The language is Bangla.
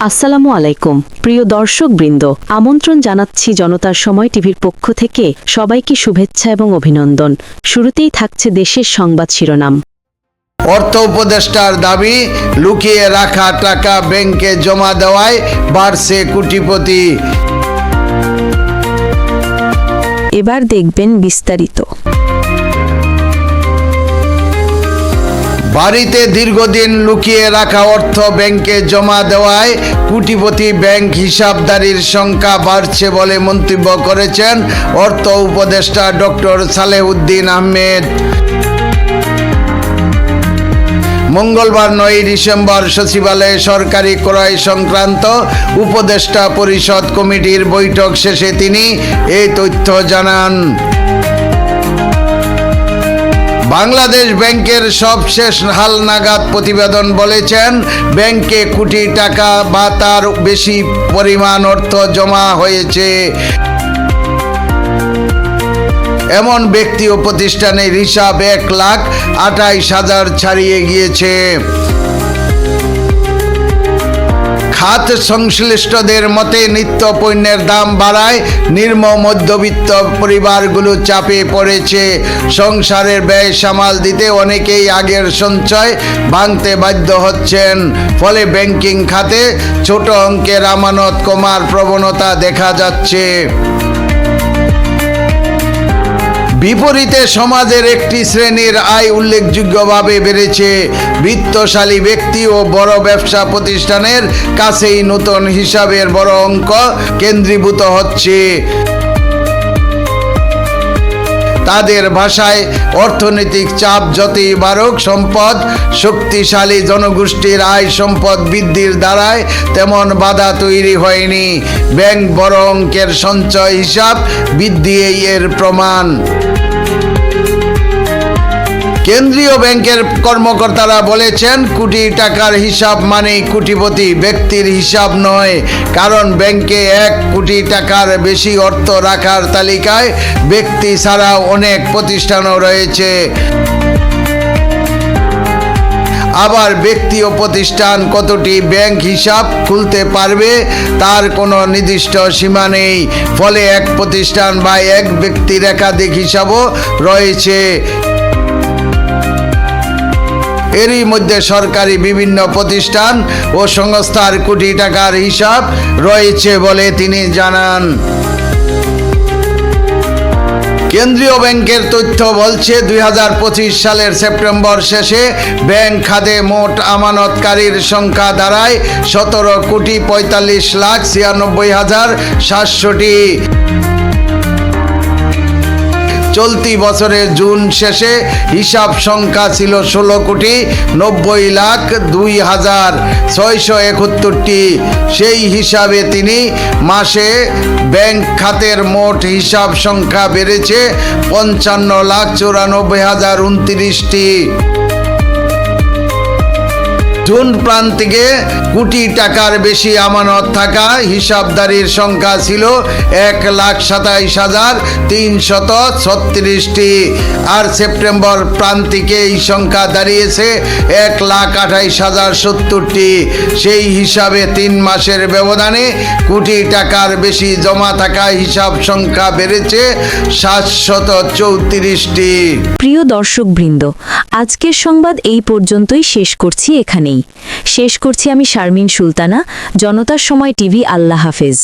আসসালামু আলাইকুম। প্রিয় দর্শক বৃন্দ আমন্ত্রণ জানাচ্ছি জনতার সময় টিভির পক্ষ থেকে সবাইকে শুভেচ্ছা এবং অভিনন্দন। শুরুতেই থাকছে দেশের সংবাদ শিরোনাম। অর্থ উপদেষ্টার দাবি লুকিয়ে রাখা টাকা ব্যাংকে জমা দেওয়ায় বাড়ছে কোটিপতি। এবার দেখবেন বিস্তারিত। বাড়িতে দীর্ঘদিন লুকিয়ে রাখা অর্থ ব্যাংকে জমা দেওয়ায় কোটিপতি ব্যাংক হিসাবদারির সংখ্যা বাড়ছে বলে মন্তব্য করেছেন অর্থ উপদেষ্টা ডক্টর সালেউদ্দিন আহমেদ। মঙ্গলবার নয় ডিসেম্বর সচিবালয়ে সরকারি ক্রয় সংক্রান্ত উপদেষ্টা পরিষদ কমিটির বৈঠক শেষে তিনি এই তথ্য জানান। বাংলাদেশ ব্যাংকের সবশেষ হালনাগাদ প্রতিবেদন বলেছেন, ব্যাংকে কোটি টাকা বা তার বেশি পরিমাণ অর্থ জমা হয়েছে। এমন ব্যক্তি ও প্রতিষ্ঠানের হিসাব এক লাখ আটাইশ হাজার ছাড়িয়ে গিয়েছে। খাত সংশ্লিষ্টদের মতে নিত্য পণ্যের দাম বাড়ায় নির্ম মধ্যবিত্ত পরিবারগুলো চাপে পড়েছে। সংসারের ব্যয় সামাল দিতে অনেকেই আগের সঞ্চয় ভাঙতে বাধ্য হচ্ছেন। ফলে ব্যাংকিং খাতে ছোট অঙ্কের আমানত কমার প্রবণতা দেখা যাচ্ছে। বিপরীতে সমাজের একটি শ্রেণির আয় উল্লেখযোগ্যভাবে বেড়েছে। বিত্তশালী ব্যক্তি ও বড় ব্যবসা প্রতিষ্ঠানের কাছেই নতুন হিসাবের বড় অঙ্ক কেন্দ্রীভূত হচ্ছে। তাদের ভাষায় অর্থনৈতিক চাপ যতই বাড়ুক, সম্পদ শক্তিশালী জনগোষ্ঠীর আয় সম্পদ বৃদ্ধির দ্বারায় তেমন বাধা তৈরি হয়নি। ব্যাংক বড় অঙ্কের সঞ্চয় হিসাব বৃদ্ধি এর প্রমাণ। কেন্দ্রীয় ব্যাংকের কর্মকর্তারা বলেছেন, কোটি টাকার হিসাব মানেই কোটিপতি। ব্যক্তির হিসাব নয়, কারণ ব্যাংকে এক কোটি টাকার বেশি অর্থ রাখার তালিকায় ব্যক্তি ছাড়াও অনেক প্রতিষ্ঠানও রয়েছে। আবার ব্যক্তি ও প্রতিষ্ঠান কতটি ব্যাংক হিসাব খুলতে পারবে, তার কোনো নির্দিষ্ট সীমা নেই। ফলে এক প্রতিষ্ঠান বা এক ব্যক্তির একাধিক হিসাবও রয়েছে। এরই মধ্যে সরকারি বিভিন্ন প্রতিষ্ঠান ও সংস্থার কোটি টাকার হিসাব রয়েছে বলে তিনি জানান। কেন্দ্রীয় ব্যাংকের তথ্য বলছে দু হাজার পঁচিশ সালের সেপ্টেম্বর শেষে ব্যাংক খাতে মোট আমানতকারীর সংখ্যা দাঁড়ায় সতেরো কোটি পঁয়তাল্লিশ লাখ ছিয়ানব্বই হাজার সাতশোটি চলতি বছরের জুন শেষে হিসাব সংখ্যা ছিল ষোলো কোটি নব্বই লাখ দুই হাজার ছয়শো একাত্তরটি। সেই হিসাবে তিনি মাসে ব্যাংক খাতের মোট হিসাব সংখ্যা বেড়েছে পঞ্চান্ন লাখ চুরানব্বই হাজার উনত্রিশটি। জুন প্রান্তিকে কোটি টাকার বেশি আমানত থাকা হিসাবদারির সংখ্যা ছিল এক লাখ সাতাইশ হাজার তিনশত ছত্রিশটি। আর সেপ্টেম্বর প্রান্তিকে এই সংখ্যা দাঁড়িয়েছে এক লাখ আঠাইশ হাজার সত্তরটি। সেই হিসাবে তিন মাসের ব্যবধানে কোটি টাকার বেশি জমা থাকা হিসাব সংখ্যা বেড়েছে সাতশত চৌত্রিশটি। প্রিয় দর্শক বৃন্দ আজকের সংবাদ এই পর্যন্তই। শেষ করছি এখানেই। শেষ করছি আমি শারমিন সুলতানা। জনতার সময় টিভি, আল্লাহ হাফেজ।